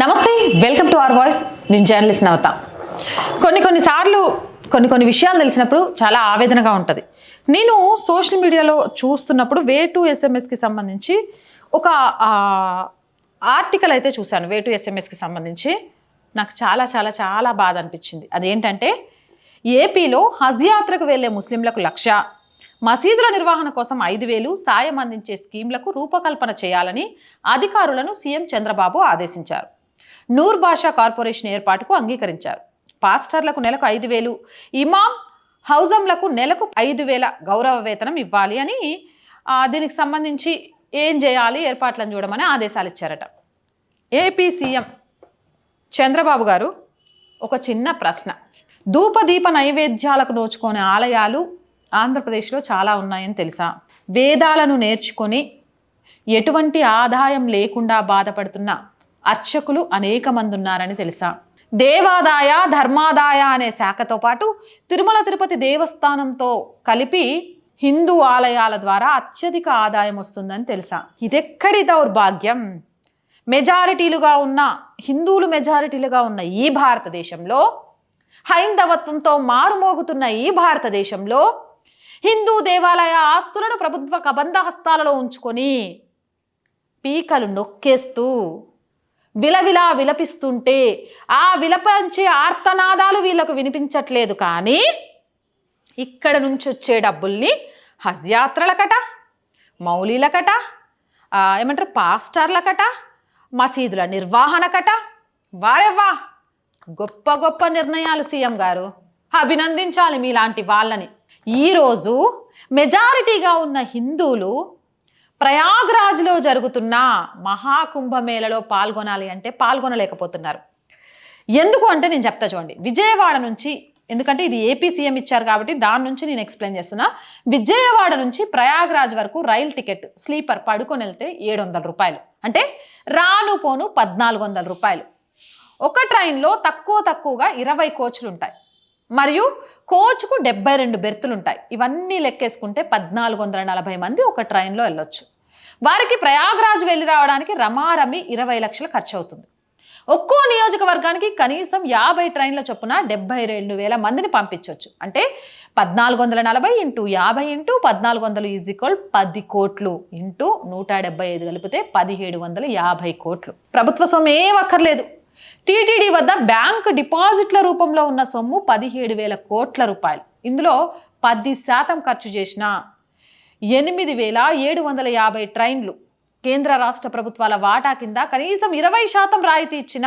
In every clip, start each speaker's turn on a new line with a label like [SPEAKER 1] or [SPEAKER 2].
[SPEAKER 1] నమస్తే welcome to our voice. నేను journalist Navata. కొన్ని కొన్నిసార్లు కొన్ని కొన్ని విషయాలు తెలిసినప్పుడు చాలా ఆవేదనగా ఉంటుంది. నేను సోషల్ మీడియాలో చూస్తున్నప్పుడు వే టు ఎస్ఎంఎస్కి సంబంధించి ఒక ఆర్టికల్ అయితే చూశాను. వే టు ఎస్ఎంఎస్కి సంబంధించి. నాకు చాలా చాలా చాలా బాధ అనిపించింది. అదేంటంటే ఏపీలో హజ్ యాత్రకు వెళ్ళే ముస్లింలకు లక్ష మసీదుల నిర్వహణ కోసం ఐదు వేలు సాయం అందించే స్కీమ్లకు రూపకల్పన చేయాలని అధికారులను సీఎం చంద్రబాబు ఆదేశించారు. నూర్ భాషా కార్పొరేషన్ ఏర్పాటుకు అంగీకరించారు. పాస్టర్లకు నెలకు ఐదు వేలు ఇమాం హౌజంలకు నెలకు ఐదు వేల గౌరవ వేతనం ఇవ్వాలి అని దీనికి సంబంధించి ఏం చేయాలి ఏర్పాట్లను చూడమని ఆదేశాలు ఇచ్చారట. ఏపీ సీఎం చంద్రబాబు గారు ఒక చిన్న ప్రశ్న. ధూపదీప నైవేద్యాలకు నోచుకునే ఆలయాలు ఆంధ్రప్రదేశ్లో చాలా ఉన్నాయని తెలుసా? వేదాలను నేర్చుకొని ఎటువంటి ఆదాయం లేకుండా బాధపడుతున్న అర్చకులు అనేక మంది ఉన్నారని తెలుసా? దేవాదాయ ధర్మాదాయ అనే శాఖతో పాటు తిరుమల తిరుపతి దేవస్థానంతో కలిపి హిందూ ఆలయాల ద్వారా అత్యధిక ఆదాయం వస్తుందని తెలుసా? ఇదెక్కడి దౌర్భాగ్యం? మెజారిటీలుగా ఉన్న హిందువులు మెజారిటీలుగా ఉన్న ఈ భారతదేశంలో హైందవత్వంతో మారుమోగుతున్న ఈ భారతదేశంలో హిందూ దేవాలయ ఆస్తులను ప్రభుత్వ కబంధ హస్తాలలో ఉంచుకొని పీకలు నొక్కేస్తూ విలవిలా విలపిస్తుంటే ఆ విలపించే ఆర్తనాదాలు వీళ్ళకు వినిపించట్లేదు కానీ ఇక్కడ నుంచి వచ్చే డబ్బుల్ని హజ్ యాత్రలకట మౌలీలకట ఏమంటారు పాస్టర్లకట మసీదుల నిర్వహణకట వారెవ్వా? గొప్ప గొప్ప నిర్ణయాలు సీఎం గారు అభినందించాలి మీలాంటి వాళ్ళని. ఈరోజు మెజారిటీగా ఉన్న హిందువులు ప్రయాగ్రాజ్లో జరుగుతున్న మహాకుంభమేళలో పాల్గొనాలి అంటే పాల్గొనలేకపోతున్నారు. ఎందుకు అంటే నేను చెప్తా చూడండి. విజయవాడ నుంచి ఎందుకంటే ఇది ఏపీ సీఎం ఇచ్చారు కాబట్టి దాని నుంచి నేను ఎక్స్ప్లెయిన్ చేస్తున్నా. విజయవాడ నుంచి ప్రయాగ్రాజ్ వరకు రైల్ టికెట్ స్లీపర్ పడుకొని వెళ్తే ఏడు వందల రూపాయలు. అంటే రాను పోను పద్నాలుగు వందల రూపాయలు. ఒక ట్రైన్లో తక్కువ తక్కువగా ఇరవై కోచ్లు ఉంటాయి మరియు కోచ్కు డెబ్బై రెండు బెర్తులు ఉంటాయి ఇవన్నీ లెక్కేసుకుంటే పద్నాలుగు వందల నలభై మంది ఒక ట్రైన్లో వెళ్ళొచ్చు వారికి ప్రయాగ్రాజ్ వెళ్ళి రావడానికి రమారమి ఇరవై లక్షలు ఖర్చు అవుతుంది ఒక్కో నియోజకవర్గానికి కనీసం యాభై ట్రైన్ల చొప్పున డెబ్బై రెండు వేల మందిని పంపించవచ్చు అంటే పద్నాలుగు వందల నలభై ఇంటూ యాభై ఇంటూ పద్నాలుగు వందలు ఈజ్ ఈక్వల్ పది కోట్లు ఇంటూ నూట డెబ్బై ఐదు కలిపితే పదిహేడు వందల యాభై కోట్లు. ప్రభుత్వ సొమ్ము ఏం అక్కర్లేదు. టీటీడీ వద్ద బ్యాంక్ డిపాజిట్ల రూపంలో ఉన్న సొమ్ము పదిహేడు వేల కోట్ల రూపాయలు. ఇందులో పది శాతం ఖర్చు చేసిన ఎనిమిది వేల ఏడు వందల యాభై ట్రైన్లు. కేంద్ర రాష్ట్ర ప్రభుత్వాల వాటా కింద కనీసం ఇరవై శాతం రాయితీ ఇచ్చిన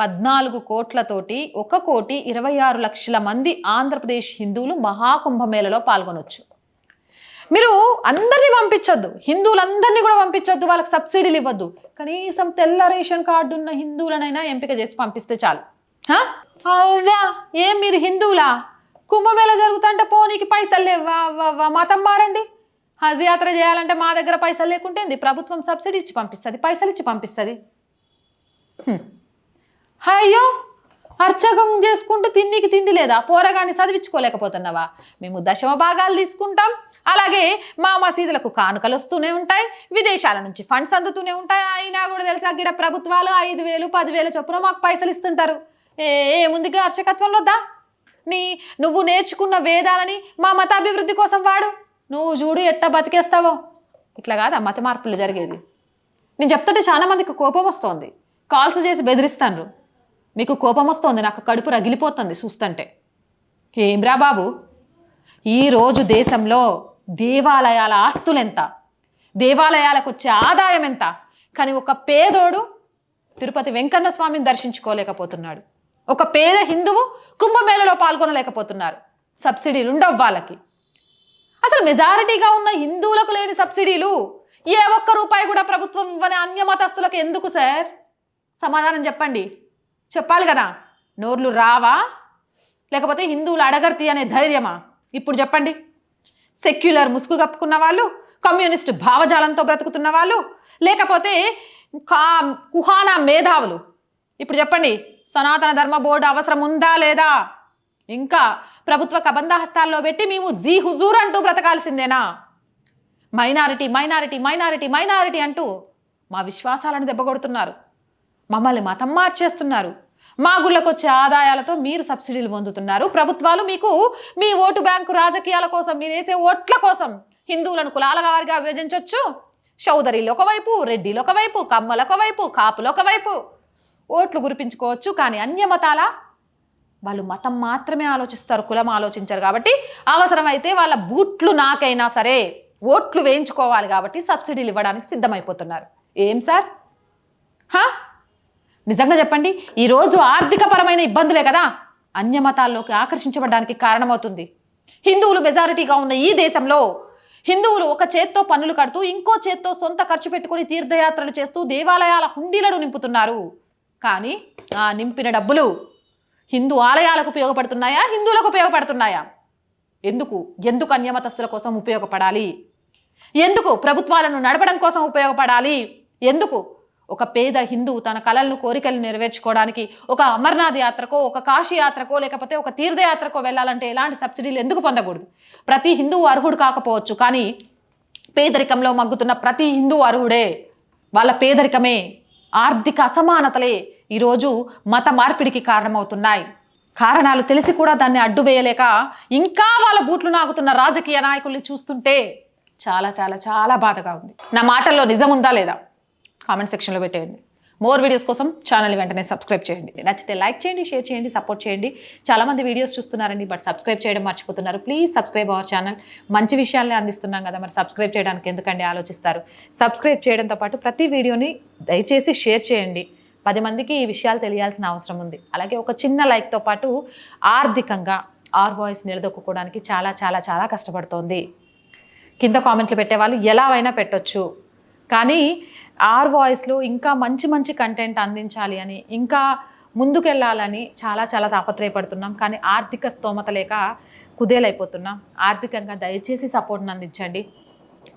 [SPEAKER 1] పద్నాలుగు కోట్లతోటి ఒక కోటి ఇరవై ఆరు లక్షల మంది ఆంధ్రప్రదేశ్ హిందువులు మహాకుంభమేళలో పాల్గొనొచ్చు. మీరు అందరినీ పంపించొద్దు. హిందువులందరినీ కూడా పంపించొద్దు. వాళ్ళకి సబ్సిడీలు ఇవ్వద్దు. కనీసం తెల్ల రేషన్ కార్డు ఉన్న హిందువులనైనా ఎంపిక చేసి పంపిస్తే చాలు. అవ్వా ఏం మీరు హిందువులా? కుంభమేళ జరుగుతుంటే పోనీకి పైసలు లేవా. మతం మారండి. హజ్ యాత్ర చేయాలంటే మా దగ్గర పైసలు లేకుంటే ఏంది? ప్రభుత్వం సబ్సిడీ ఇచ్చి పంపిస్తుంది పైసలు ఇచ్చి పంపిస్తుంది. అయ్యో! అర్చకం చేసుకుంటూ తిండికి తిండి లేదా? పోరగాన్ని చదివించుకోలేకపోతున్నావా? మేము దశమ భాగాలు తీసుకుంటాం. అలాగే మా మసీదులకు కానుకలు వస్తూనే ఉంటాయి. విదేశాల నుంచి ఫండ్స్ అందుతూనే ఉంటాయి. అయినా కూడా తెలుసా గిడ ప్రభుత్వాలు ఐదు వేలు పదివేలు చొప్పున మాకు పైసలు ఇస్తుంటారు. ఏ ఏముందిగా అర్చకత్వంలో దా నీ నువ్వు నేర్చుకున్న వేదాలని మా మతాభివృద్ధి కోసం వాడు. నువ్వు చూడు ఎట్ట బతికేస్తావో. ఇట్లా కాదా మత మార్పులు జరిగేది? నేను చెప్తుంటే చాలామందికి కోపం వస్తోంది. కాల్స్ చేసి బెదిరిస్తాను మీకు కోపం వస్తోంది నాకు కడుపు రగిలిపోతుంది చూస్తుంటే. ఏమ్రా బాబు ఈరోజు దేశంలో దేవాలయాల ఆస్తులు ఎంత దేవాలయాలకు వచ్చే ఆదాయం ఎంత కానీ ఒక పేదోడు తిరుపతి వెంకన్న స్వామిని దర్శించుకోలేకపోతున్నాడు. ఒక పేద హిందువు కుంభమేళలో పాల్గొనలేకపోతున్నారు సబ్సిడీలు ఉండవు వాళ్ళకి. అసలు మెజారిటీగా ఉన్న హిందువులకు లేని సబ్సిడీలు ఏ ఒక్క రూపాయి కూడా ప్రభుత్వం ఇవ్వని అన్య మతస్థులకు ఎందుకు సార్? సమాధానం చెప్పండి. చెప్పాలి కదా నోర్లు రావా? లేకపోతే హిందువులు అడగర్తి అనే ధైర్యమా? ఇప్పుడు చెప్పండి. సెక్యులర్ ముసుగు కప్పుకున్న వాళ్ళు కమ్యూనిస్ట్ భావజాలంతో బ్రతుకుతున్న వాళ్ళు లేకపోతే కా కుహానా మేధావులు? ఇప్పుడు చెప్పండి సనాతన ధర్మ బోర్డు అవసరం ఉందా లేదా? ఇంకా ప్రభుత్వ కబంధ హస్తాల్లో పెట్టి మేము జీ హుజూర్ అంటూ బ్రతకాల్సిందేనా? మైనారిటీ మైనారిటీ మైనారిటీ మైనారిటీ అంటూ మా విశ్వాసాలను దెబ్బగొడుతున్నారు మమ్మల్ని మతం మార్చేస్తున్నారు. మా గుళ్ళకు వచ్చే ఆదాయాలతో మీరు సబ్సిడీలు పొందుతున్నారు. ప్రభుత్వాలు మీకు మీ ఓటు బ్యాంకు రాజకీయాల కోసం మీరు వేసే ఓట్ల కోసం హిందువులను కులాల వారిగా విభజించవచ్చు చౌదరిలు ఒకవైపు రెడ్డిలు ఒకవైపు కమ్మలు ఒకవైపు కాపులు ఒకవైపు ఓట్లు గురిపించుకోవచ్చు. కానీ అన్య మతాల వాళ్ళు మతం మాత్రమే ఆలోచిస్తారు. కులం ఆలోచించరు కాబట్టి అవసరమైతే వాళ్ళ బూట్లు నాకైనా సరే ఓట్లు వేయించుకోవాలి కాబట్టి సబ్సిడీలు ఇవ్వడానికి సిద్ధమైపోతున్నారు. ఏం సార్? హా? నిజంగా చెప్పండి ఈరోజు ఆర్థికపరమైన ఇబ్బందులే కదా? అన్యమతాల్లోకి ఆకర్షించబడడానికి కారణమవుతుంది. హిందువులు మెజారిటీగా ఉన్న ఈ దేశంలో హిందువులు ఒక చేత్తో పన్నులు కడుతూ ఇంకో చేత్తో సొంత ఖర్చు పెట్టుకుని తీర్థయాత్రలు చేస్తూ దేవాలయాల హుండీలను నింపుతున్నారు. కానీ ఆ నింపిన డబ్బులు హిందూ ఆలయాలకు ఉపయోగపడుతున్నాయా హిందువులకు ఉపయోగపడుతున్నాయా? ఎందుకు? ఎందుకు అన్యమతస్తుల కోసం ఉపయోగపడాలి? ఎందుకు ప్రభుత్వాలను నడపడం కోసం ఉపయోగపడాలి? ఎందుకు ఒక పేద హిందువు తన కళలను కోరికలు నెరవేర్చుకోవడానికి ఒక అమర్నాథ్ యాత్రకో ఒక కాశీ యాత్రకో లేకపోతే ఒక తీర్థయాత్రకో వెళ్ళాలంటే ఎలాంటి సబ్సిడీలు ఎందుకు పొందకూడదు? ప్రతి హిందువు అర్హుడు కాకపోవచ్చు కానీ పేదరికంలో మగ్గుతున్న ప్రతి హిందూ అర్హుడే వాళ్ళ పేదరికమే ఆర్థిక అసమానతలే ఈరోజు మత మార్పిడికి కారణమవుతున్నాయి. కారణాలు తెలిసి కూడా దాన్ని అడ్డు వేయలేక ఇంకా వాళ్ళ బూట్లు నాగుతున్న రాజకీయ నాయకుల్ని చూస్తుంటే చాలా చాలా చాలా బాధగా ఉంది. నా మాటల్లో నిజం ఉందా లేదా? కామెంట్ సెక్షన్లో పెట్టేయండి. మోర్ వీడియోస్ కోసం ఛానల్ వెంటనే సబ్స్క్రైబ్ చేయండి. నచ్చితే లైక్ చేయండి షేర్ చేయండి సపోర్ట్ చేయండి. చాలామంది వీడియోస్ చూస్తున్నారండి బట్ సబ్స్క్రైబ్ చేయడం మర్చిపోతున్నారు. ప్లీజ్ సబ్స్క్రైబ్ అవర్ ఛానల్ మంచి విషయాలనే అందిస్తున్నాం కదా మరి సబ్స్క్రైబ్ చేయడానికి ఎందుకండి ఆలోచిస్తారు? సబ్స్క్రైబ్ చేయడంతో పాటు ప్రతి వీడియోని దయచేసి షేర్ చేయండి. పది మందికి ఈ విషయాలు తెలియాల్సిన అవసరం ఉంది. అలాగే ఒక చిన్న లైక్తో పాటు ఆర్థికంగా ఆర్ వాయిస్ నిలదొక్కుకోవడానికి చాలా చాలా చాలా కష్టపడుతోంది. కింద కామెంట్లు పెట్టేవాళ్ళు ఎలా అయినా పెట్టొచ్చు. కానీ ఆర్ వాయిస్లో ఇంకా మంచి మంచి కంటెంట్ అందించాలి అని ఇంకా ముందుకెళ్ళాలని చాలా చాలా తాపత్రయపడుతున్నాం. కానీ ఆర్థిక స్తోమత లేక కుదేలైపోతున్నాం. ఆర్థికంగా దయచేసి సపోర్ట్ని అందించండి.